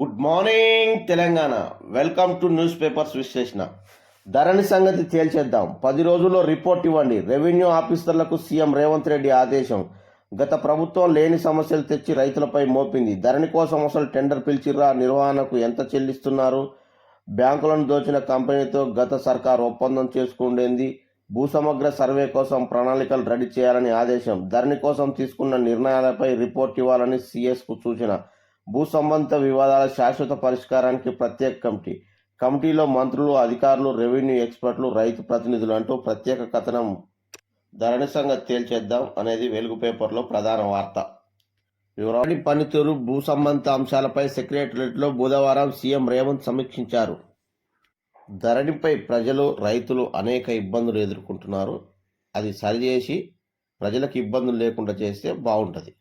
Good morning Telangana. Welcome to news papers విశ్లేషణ. ధరణి సంగతి తేల్చేద్దాం. పది రోజుల్లో రిపోర్ట్ ఇవ్వండి. రెవెన్యూ ఆఫీసర్లకు సీఎం రేవంత్ రెడ్డి ఆదేశం. గత ప్రభుత్వం లేని సమస్యలు తెచ్చి రైతులపై మోపింది. ధరణి కోసం అసలు టెండర్ పిలిచిర్రా? నిర్వహణకు ఎంత చెల్లిస్తున్నారు? బ్యాంకులను దోచిన కంపెనీతో గత సర్కార్ ఒప్పందం చేసుకుండేంది? భూసమగ్ర సర్వే కోసం ప్రణాళికలు రెడీ చేయాలని ఆదేశం. ధరణి కోసం తీసుకున్న నిర్ణయాలపై రిపోర్ట్ ఇవ్వాలని సీఎస్కు సూచన. భూ సంబంధిత వివాదాల శాశ్వత పరిష్కారానికి ప్రత్యేక కమిటీ. కమిటీలో మంత్రులు అధికారులు రెవెన్యూ ఎక్స్పర్ట్లు రైతు ప్రతినిధులు అంటూ ప్రత్యేక కథనం ధరణి సంగతి తేల్చేద్దాం అనేది వెలుగు పేపర్లో ప్రధాన వార్త. వివరాడి పనితీరు భూ సంబంధిత అంశాలపై సెక్రటరియట్లో బుధవారం సీఎం రేవంత్ సమీక్షించారు. ధరణిపై ప్రజలు రైతులు అనేక ఇబ్బందులు ఎదుర్కొంటున్నారు. అది సరిచేసి ప్రజలకు ఇబ్బందులు లేకుండా చేస్తే బాగుంటుంది.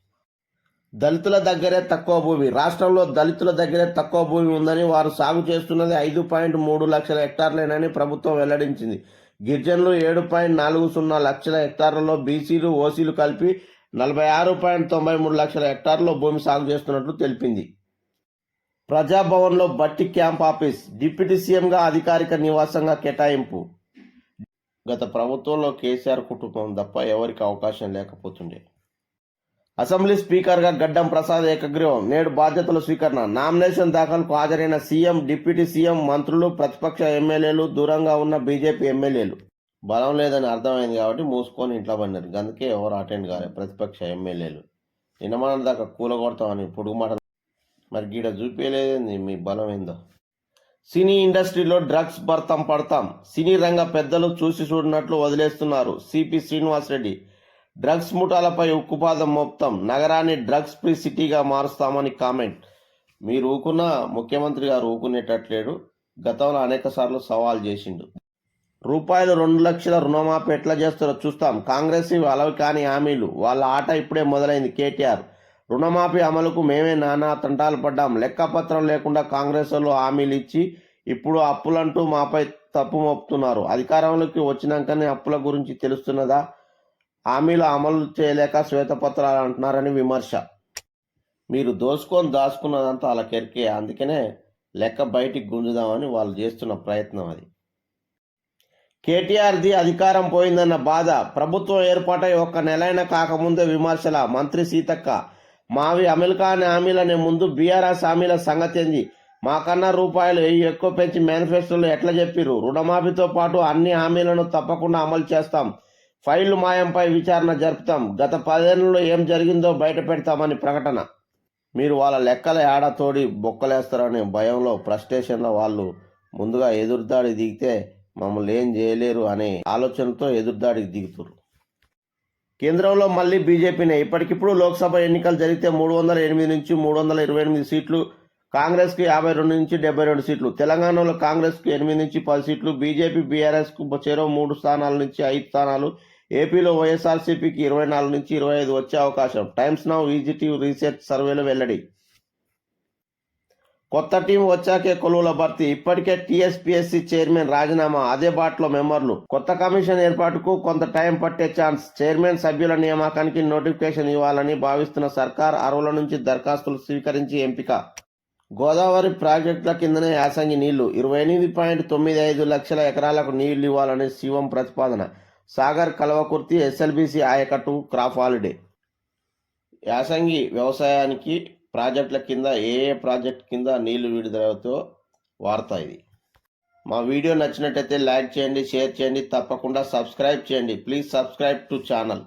దళితుల దగ్గరే తక్కువ భూమి. రాష్ట్రంలో దళితుల దగ్గరే తక్కువ భూమి ఉందని వారు సాగు చేస్తున్నది ఐదు పాయింట్ మూడు లక్షల హెక్టార్లేనని ప్రభుత్వం వెల్లడించింది. గిరిజనులు ఏడు పాయింట్ నాలుగు సున్నా లక్షల హెక్టార్లలో బీసీలు ఓసీలు కలిపి నలభై ఆరు పాయింట్ తొంభై మూడు లక్షల హెక్టార్లలో భూమి సాగు చేస్తున్నట్లు తెలిపింది. ప్రజాభవన్లో బట్టి క్యాంప్ ఆఫీస్ డిప్యూటీ సీఎంగా అధికారిక నివాసంగా కేటాయింపు. గత ప్రభుత్వంలో కేసీఆర్ కుటుంబం తప్ప ఎవరికి అవకాశం లేకపోతుండే. అసెంబ్లీ స్పీకర్గా గడ్డం ప్రసాద్ ఏకగ్రీవం నేడు బాధ్యతల స్వీకరణ. నామినేషన్ దాఖలకు హాజరైన సీఎం డిప్యూటీ సీఎం మంత్రులు ప్రతిపక్ష ఎమ్మెల్యేలు దూరంగా ఉన్న బీజేపీ ఎమ్మెల్యేలు. బలం లేదని అర్థమైంది కాబట్టి మూసుకొని ఇంట్లో పడినారు. అందుకే ఎవరు అటెండ్ కాలేదు ప్రతిపక్ష ఎమ్మెల్యేలు. నిన్నమన దాకా కూలగొడతామని పొడుగు మాట మరి గీడ చూపించలేదండి మీ బలం ఏందో? సినీ ఇండస్ట్రీలో డ్రగ్స్ భర్తం పడతాం. సినీ రంగ పెద్దలు చూసి చూడనట్లు వదిలేస్తున్నారు. సిపి శ్రీనివాసరెడ్డి డ్రగ్స్ ముఠాలపై ఉక్కుపాదం మొత్తం నగరాన్ని డ్రగ్స్ ఫ్రీ సిటీగా మారుస్తామని కామెంట్. మీరు ఊకున్న ముఖ్యమంత్రి గారు ఊకునేటట్లేడు. గతంలో అనేక సార్లు సవాల్ చేసిండు. రూపాయలు రెండు లక్షల రుణమాఫీ ఎట్లా చేస్తారో చూస్తాం. కాంగ్రెస్ ఇవి అలవి కాని హామీలు. వాళ్ళ ఆట ఇప్పుడే మొదలైంది కేటీఆర్. రుణమాఫీ అమలుకు మేమే నానా తంటాలు పడ్డాం. లెక్కపత్రం లేకుండా కాంగ్రెస్ వాళ్ళు హామీలు ఇచ్చి ఇప్పుడు అప్పులంటూ మాపై తప్పు మోపుతున్నారు. అధికారంలోకి వచ్చినాకనే అప్పుల గురించి తెలుస్తున్నదా? హామీలు అమలు చేయలేక శ్వేతపత్రాలు అంటున్నారని విమర్శ. మీరు దోసుకొని దాచుకున్నదంతా అలా కెరికే అందుకనే లెక్క బయటికి గుంజుదామని వాళ్ళు చేస్తున్న ప్రయత్నం అది. కేటీఆర్ది అధికారం పోయిందన్న బాధ ప్రభుత్వం ఏర్పాటై ఒక్క నెలైన కాకముందే విమర్శల మంత్రి సీతక్క మావి అమెరికాని హామీలనే ముందు బీఆర్ఎస్ హామీల సంగతి ఏంది? మాకన్నా రూపాయలు వెయ్యి ఎక్కువ పెంచి మేనిఫెస్టోలో ఎట్లా చెప్పిర్రు? రుణమాఫీతో పాటు అన్ని హామీలను తప్పకుండా అమలు చేస్తాం. ఫైళ్ళు మాయంపై విచారణ జరుపుతాం. గత పదేళ్ళలో ఏం జరిగిందో బయట పెడతామని ప్రకటన. మీరు వాళ్ళ లెక్కల ఏడ తోడి బొక్కలేస్తారనే భయంలో ఫ్రస్ట్రేషన్లో వాళ్ళు ముందుగా ఎదురుదాడి దిగితే మమ్మల్ని ఏం చేయలేరు అనే ఆలోచనతో ఎదురుదాడికి దిగుతారు కేంద్రంలో మళ్ళీ బీజేపీనే. ఇప్పటికిప్పుడు లోక్సభ ఎన్నికలు జరిగితే మూడు వందల ఎనిమిది నుంచి మూడు వందల ఇరవై ఎనిమిది సీట్లు కాంగ్రెస్కి యాభై రెండు నుంచి డెబ్బై రెండు సీట్లు తెలంగాణలో కాంగ్రెస్కి ఎనిమిది నుంచి పది సీట్లు బీజేపీ బీఆర్ఎస్కు చేరో మూడు స్థానాల నుంచి ఐదు స్థానాలు ఏపీలో వైఎస్ఆర్సీపీకి ఇరవై నాలుగు నుంచి ఇరవై ఐదు వచ్చే అవకాశం. టైమ్స్ నౌ ఈజిటివ్ రీసెర్చ్ సర్వేలో వెల్లడి. కొత్త టీం వచ్చాకే కొలువుల భర్తీ. ఇప్పటికే టీఎస్పీఎస్సీ చైర్మన్ రాజీనామా అదే బాటలో మెంబర్లు. కొత్త కమిషన్ ఏర్పాటుకు కొంత టైం పట్టే ఛాన్స్. చైర్మన్ సభ్యుల నియామకానికి నోటిఫికేషన్ ఇవ్వాలని భావిస్తున్న సర్కార్ అరువుల నుంచి దరఖాస్తులు స్వీకరించి ఎంపిక. గోదావరి ప్రాజెక్టుల కిందనే యాసంగి నీళ్ళు. ఇరవై ఎనిమిది పాయింట్ తొమ్మిది ఐదు లక్షల ఎకరాలకు నీళ్ళు ఇవ్వాలని శివం ప్రతిపాదన. సాగర్ కలవకుర్తి ఎస్ఎల్బిసి ఆయకట్టు క్రాప్ హాలిడే. యాసంగి వ్యవసాయానికి ప్రాజెక్టుల కింద ఏ ఏ ప్రాజెక్ట్ కింద నీళ్ళు విడుదలతో వార్త ఇది. మా వీడియో నచ్చినట్టయితే లైక్ చేయండి షేర్ చేయండి తప్పకుండా సబ్స్క్రైబ్ చేయండి. Please subscribe to channel.